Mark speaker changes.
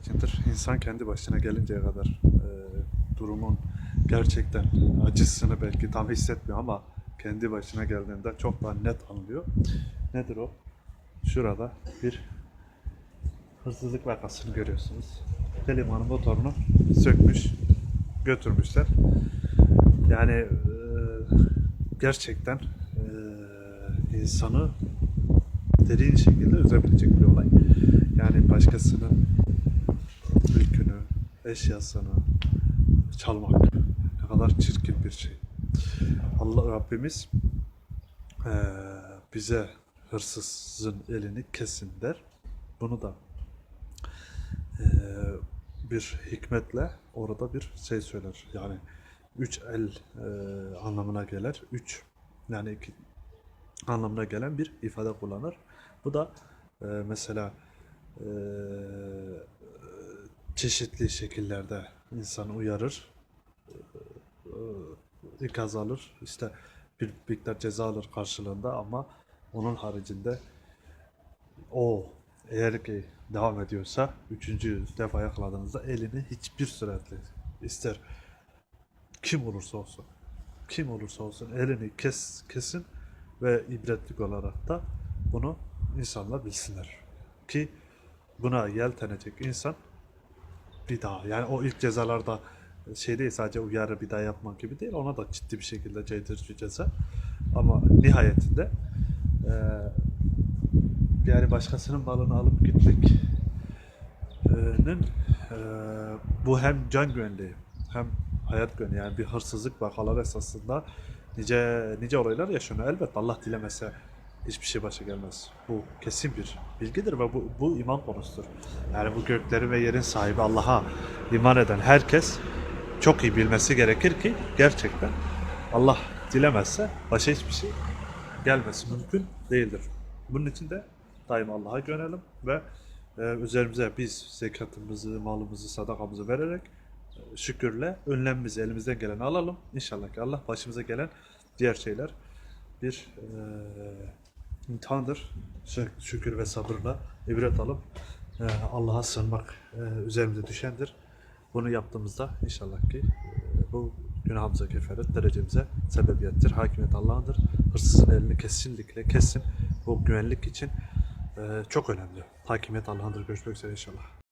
Speaker 1: içindir. İnsan kendi başına gelinceye kadar e, durumun gerçekten acısını belki tam hissetmiyor ama kendi başına geldiğinde çok daha net anlıyor. Nedir o? Şurada bir hırsızlık vakasını görüyorsunuz. Klimanın motorunu sökmüş, götürmüşler. Yani e, gerçekten e, insanı derin şekilde üzebilecek bir olay. Yani başkasının eşyasını çalmak ne kadar çirkin bir şey. Allah Rabbimiz eee, bize hırsızın elini kesin der. Bunu da eee, bir hikmetle orada bir şey söyler. Yani üç el eee, anlamına gelir. Üç yani iki anlamına gelen bir ifade kullanır. Bu da eee, mesela eee, çeşitli şekillerde insanı uyarır, eee, ikaz alır, işte bir miktar ceza alır karşılığında ama onun haricinde o eğer ki devam ediyorsa üçüncü defa yakaladığınızda elini hiçbir süratle ister. Kim olursa olsun kim olursa olsun elini kes kesin ve ibretlik olarak da bunu insanlar bilsinler. Ki buna yeltenecek insan bir daha. Yani o ilk cezalarda şey değil sadece uyarı bir daha yapmak gibi değil. Ona da ciddi bir şekilde caydırıcı ceza. Ama nihayetinde eee yani başkasının malını alıp gitmek'nin eee, bu hem can güvenliği hem hayat güvenliği yani bir hırsızlık vakaları esasında nice nice olaylar yaşanıyor. Elbette Allah dilemese hiçbir şey başa gelmez. Bu kesin bir bilgidir ve bu, bu iman konusudur. Yani bu göklerin ve yerin sahibi Allah'a iman eden herkes çok iyi bilmesi gerekir ki gerçekten Allah dilemezse başa hiçbir şey gelmesi mümkün değildir. Bunun için de daima Allah'a güvenelim ve e, üzerimize biz zekatımızı, malımızı, sadakamızı vererek e, şükürle önlemimizi elimizden geleni alalım. İnşallah ki Allah başımıza gelen diğer şeyler bir e, imtihandır. Şük- Şükür ve sabırla ibret alıp e, Allah'a sığınmak e, üzerimize düşendir. Bunu yaptığımızda inşallah ki e, bu günahımıza kefaret derecemize sebebiyettir. Hakimiyet Allah'ındır. Hırsızın elini kesinlikle kesin. Bu güvenlik için çok önemli. Hakimiyet Allah'ındır. Görüşmek üzere inşallah.